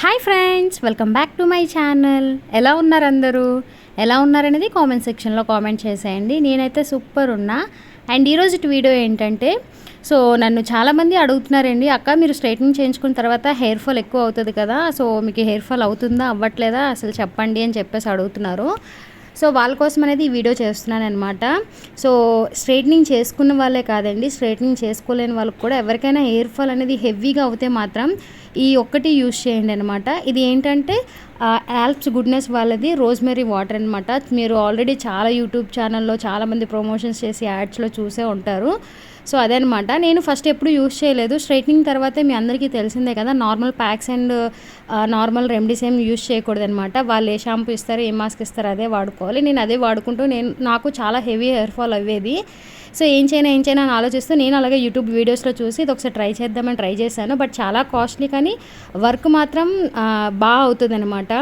Hi friends welcome back to my channel ఎలా ఉన్నారు అందరూ ఎలా ఉన్నారనేది కామెంట్ సెక్షన్లో కామెంట్ చేసేయండి. నేనైతే సూపర్ ఉన్నా. అండ్ ఈరోజు వీడియో ఏంటంటే సో నన్ను చాలామంది అడుగుతున్నారండి అక్క మీరు స్ట్రైట్నింగ్ చేయించుకున్న తర్వాత హెయిర్ ఫాల్ ఎక్కువ అవుతుంది కదా సో మీకు హెయిర్ ఫాల్ అవుతుందా అవ్వట్లేదా అసలు చెప్పండి అని చెప్పేసి అడుగుతున్నారు. సో వాళ్ళ కోసం అనేది ఈ వీడియో చేస్తున్నాను అనమాట సో స్ట్రైట్నింగ్ చేసుకున్న వాళ్ళే కాదండి స్ట్రైట్నింగ్ చేసుకోలేని వాళ్ళకి కూడా ఎవరికైనా హెయిర్ ఫాల్ అనేది హెవీగా అవుతే మాత్రం ఈ ఒక్కటి యూజ్ చేయండి అనమాట ఇది ఏంటంటే యాల్ప్స్ గుడ్నెస్ వాళ్ళది రోజ్మెరీ వాటర్ అనమాట మీరు ఆల్రెడీ చాలా యూట్యూబ్ ఛానల్లో చాలామంది ప్రమోషన్స్ చేసి యాడ్స్లో చూసే ఉంటారు. సో అదనమాట. నేను ఫస్ట్ ఎప్పుడు యూస్ చేయలేదు. స్ట్రైట్నింగ్ తర్వాతే మీ అందరికీ తెలిసిందే కదా normal packs and normal remedies ఏం యూస్ చేయకూడదనమాట. వాళ్ళు ఏ షాంపూ ఇస్తారు ఏ మాస్క్ ఇస్తారు అదే వాడుకోవాలి. నేను అదే వాడుకుంటూ నేను నాకు చాలా హెవీ హెయిర్ ఫాల్ అవ్వేది సో ఏం చేయనా ఏం చేయనా అని ఆలోచిస్తూ నేను అలాగే యూట్యూబ్ వీడియోస్లో చూసి ఇది ఒకసారి ట్రై చేద్దామని ట్రై చేశాను. బట్ చాలా కాస్ట్లీ కానీ వర్క్ మాత్రం బాగా అవుతుంది అనమాట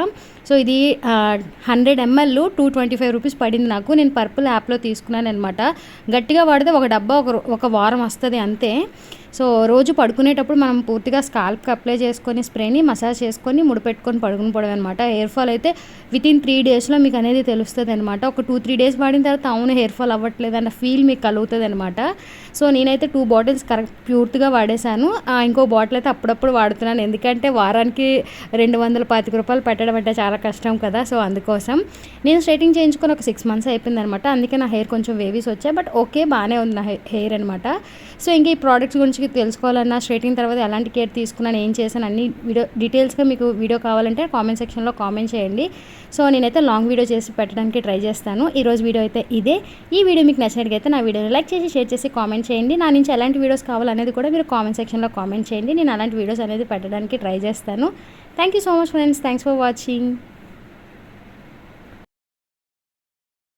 సో ఇది hundred ML two twenty five rupees పడింది నాకు. నేను పర్పుల్ యాప్లో తీసుకున్నాను అనమాట గట్టిగా వాడితే ఒక డబ్బా ఒక ఒక వారం వస్తుంది అంతే. సో రోజు పడుకునేటప్పుడు మనం పూర్తిగా స్కాల్ప్కి అప్లై చేసుకొని స్ప్రేని మసాజ్ చేసుకొని ముడిపెట్టుకొని పడుకుని పోవడం అనమాట హెయిర్ ఫాల్ అయితే విత్ ఇన్ త్రీ డేస్లో మీకు అనేది తెలుస్తుంది అనమాట ఒక టూ త్రీ డేస్ వాడిన తర్వాత అవును హెయిర్ ఫాల్ అవ్వట్లేదు అన్న ఫీల్ మీకు కలుగుతుంది అనమాట సో నేనైతే టూ బాటిల్స్ కరెక్ట్ ప్యూర్గా వాడేశాను. ఇంకో బాటిల్ అయితే అప్పుడప్పుడు వాడుతున్నాను. ఎందుకంటే వారానికి రెండు వందల పాతిక రూపాయలు పెట్టడం అంటే చాలా కష్టం కదా. సో అందుకోసం నేను స్ట్రైటింగ్ చేయించుకొని ఒక సిక్స్ మంత్స్ అయిపోయింది అనమాట అందుకే నా హెయిర్ కొంచెం వేవీస్ వచ్చాయి. బట్ ఓకే బాగానే ఉంది నా హెయిర్ అనమాట సో ఇంకా ఈ ప్రోడక్ట్స్ గురించి తెలుసుకోవాలన్నా స్ట్రైటింగ్ తర్వాత ఎలాంటి కేర్ తీసుకున్నాను ఏం చేశాను అన్ని వీడియో డీటెయిల్స్గా మీకు వీడియో కావాలంటే కామెంట్ సెక్షన్లో కామెంట్ చేయండి. సో నేనైతే లాంగ్ వీడియో చేసి పెట్టడానికి ట్రై చేస్తాను. ఈరోజు వీడియో అయితే ఇదే. ఈ వీడియో మీకు నచ్చినట్టుగైతే నా వీడియోని లైక్ చేసి షేర్ చేసి కామెంట్ చేయండి. నా నుంచి ఎలాంటి వీడియోస్ కావాలనేది కూడా మీరు కామెంట్ సెక్షన్లో కామెంట్ చేయండి. నేను అలాంటి వీడియోస్ అనేది పెట్టడానికి ట్రై చేస్తాను. Thank you so much friends. Thanks for watching.